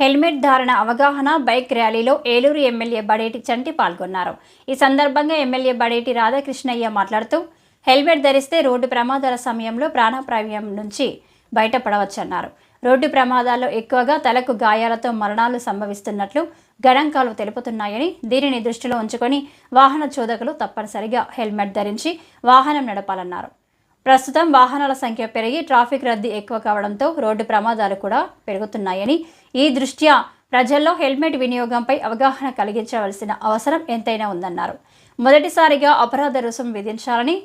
Helmet ధారణ అవగాహన bike ర్యాలీలో ఏలూరు ఎమ్మెల్యే బడేటి చంటి పాల్గొన్నారు. ఈ సందర్భంగా ఎమ్మెల్యే బడేటి రాధాకృష్ణయ్య మాట్లాడుతూ హెల్మెట్ ధరిస్తే రోడ్డు ప్రమాదాల సమయంలో ప్రాణప్రాయం నుంచి బయటపడవచ్చన్నారు. రోడ్డు ప్రమాదాల్లో ఎక్కువగా తలకు గాయాలతో మరణాలు సంభవిస్తున్నట్లు గణాంకాలు తెలుపుతున్నాయని దీనిని దృష్టిలో ఉంచుకొని వాహన చోదకులు తప్పనిసరిగా హెల్మెట్ ధరించి వాహనం నడపాలన్నారు. ప్రస్తుతం వాహనాల సంఖ్య పెరిగి ట్రాఫిక్ రద్దీ ఎక్కువ కావడంతో రోడ్డు ప్రమాదాలు కూడా పెరుగుతున్నాయని ఈ దృష్ట్యా ప్రజల్లో హెల్మెట్ వినియోగంపై అవగాహన కలిగించవలసిన అవసరం ఎంతైనా ఉందన్నారు. మొదటిసారిగా అపరాధ రుసుం విధించాలని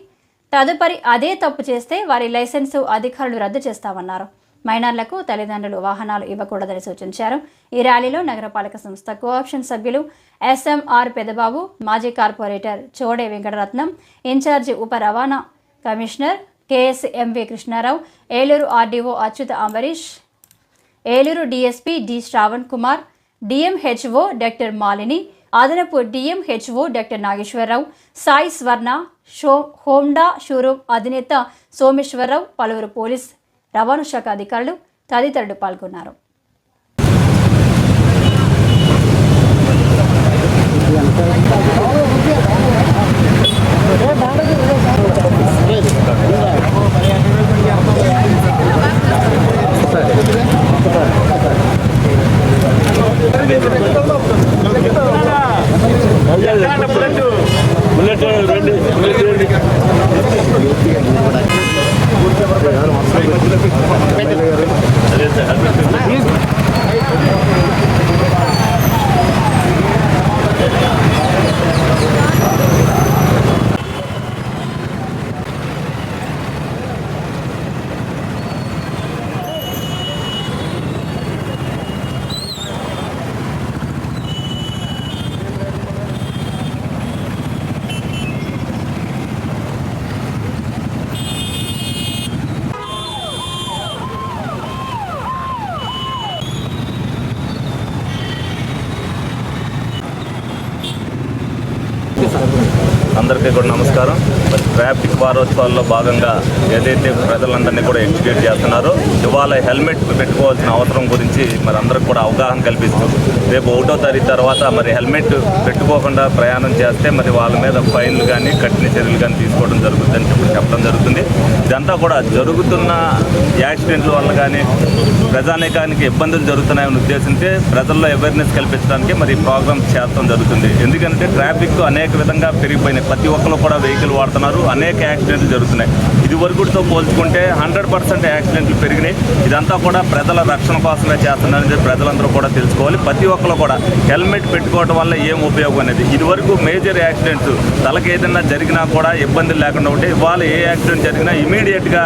తదుపరి అదే తప్పు చేస్తే వారి లైసెన్సు అధికారులు రద్దు చేస్తామన్నారు. మైనర్లకు తల్లిదండ్రులు వాహనాలు ఇవ్వకూడదని సూచించారు. ఈ ర్యాలీలో నగరపాలక సంస్థ కోఆప్షన్ సభ్యులు ఎస్ఎంఆర్ పెదబాబు మాజీ కార్పొరేటర్ చోడే వెంకటరత్నం ఇన్ఛార్జి ఉప రవాణా commissioner KS MV Krishnarao Eluru RDO Achyuta Ambarish Eluru DSP D Shravan Kumar DMHO doctor Malini అదనపు DMHO doctor Nageswararao Sai Swarna show Honda showroom అధినేత సోమేశ్వరరావు పలువురు పోలీస్ రవాణా శాఖ అధికారులు తదితరులు పాల్గొన్నారు. బుల్లెట్ రండి బుల్లెట్ రండి అదే సార్ అందరికీ కూడా నమస్కారం. మరి ట్రాఫిక్ వారోత్సవాల్లో భాగంగా ఏదైతే ప్రజలందరినీ కూడా ఎడ్యుకేట్ చేస్తున్నారో ఇవాళ హెల్మెట్ పెట్టుకోవాల్సిన అవసరం గురించి మరి అందరికి కూడా అవగాహన కల్పిస్తూ రేపు ఒకటో తారీఖు తర్వాత మరి హెల్మెట్ పెట్టుకోకుండా ప్రయాణం చేస్తే మరి వాళ్ళ మీద ఫైన్లు కానీ కఠిన చర్యలు కానీ తీసుకోవడం జరుగుతుందని చెప్పి చెప్పడం జరుగుతుంది. ఇదంతా కూడా జరుగుతున్న యాక్సిడెంట్ల వల్ల కానీ ప్రజానేకానికి ఇబ్బందులు జరుగుతున్నాయని ఉద్దేశంతో ప్రజల్లో అవేర్నెస్ కల్పించడానికి మరి ప్రోగ్రామ్స్ ప్రోగ్రామ్ చేస్తాం జరుగుతుంది. ఎందుకంటే ట్రాఫిక్ అనేక విధంగా పెరిగిపోయిన ప్రతి ఒక్కరు కూడా వెహికల్ వాడుతున్నారు. అనేక యాక్సిడెంట్లు జరుగుతున్నాయి. ఇది వరకుతో పోల్చుకుంటే హండ్రెడ్ పర్సెంట్ యాక్సిడెంట్లు పెరిగినాయి. ఇదంతా కూడా ప్రజల రక్షణ కోసమే చేస్తున్నారని చెప్పి ప్రజలందరూ కూడా తెలుసుకోవాలి. ప్రతి ఒక్కరు కూడా హెల్మెట్ పెట్టుకోవడం వల్ల ఏం ఉపయోగం అనేది? ఇది వరకు మేజర్ యాక్సిడెంట్స్ తలకి ఏదైనా జరిగినా కూడా ఇబ్బందులు లేకుండా ఉంటే ఇవాళ ఏ యాక్సిడెంట్ జరిగినా ఇమీడియట్గా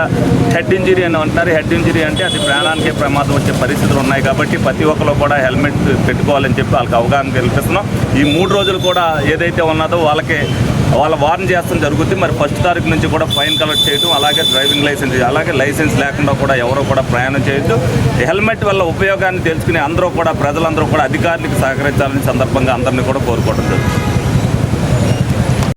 హెడ్ ఇంజరీ అని అంటారు హెడ్ ఇంజరీ అంటే అది ప్రాణానికి ప్రమాదం వచ్చే పరిస్థితులు ఉన్నాయి కాబట్టి ప్రతి ఒక్కరు కూడా హెల్మెట్ పెట్టుకోవాలని చెప్పి వాళ్ళకి అవగాహన కల్పిస్తున్నాం. ఈ మూడు రోజులు కూడా ఏదైతే ఉన్నదో వాళ్ళకి వాళ్ళ వార్న్ చేస్తాం జరుగుతుంది మరి ఫస్ట్ తారీఖు నుంచి కూడా ఫైన్ కలెక్ట్ చేయడం అలాగే డ్రైవింగ్ లైసెన్స్ అలాగే లైసెన్స్ లేకుండా కూడా ఎవరు కూడా ప్రయాణం చేయొచ్చు హెల్మెట్ వల్ల ఉపయోగాన్ని తెలుసుకుని అందరూ కూడా ప్రజలందరూ కూడా అధికారులకు సహకరించాలని సందర్భంగా అందరినీ కూడా కోరుకోవడం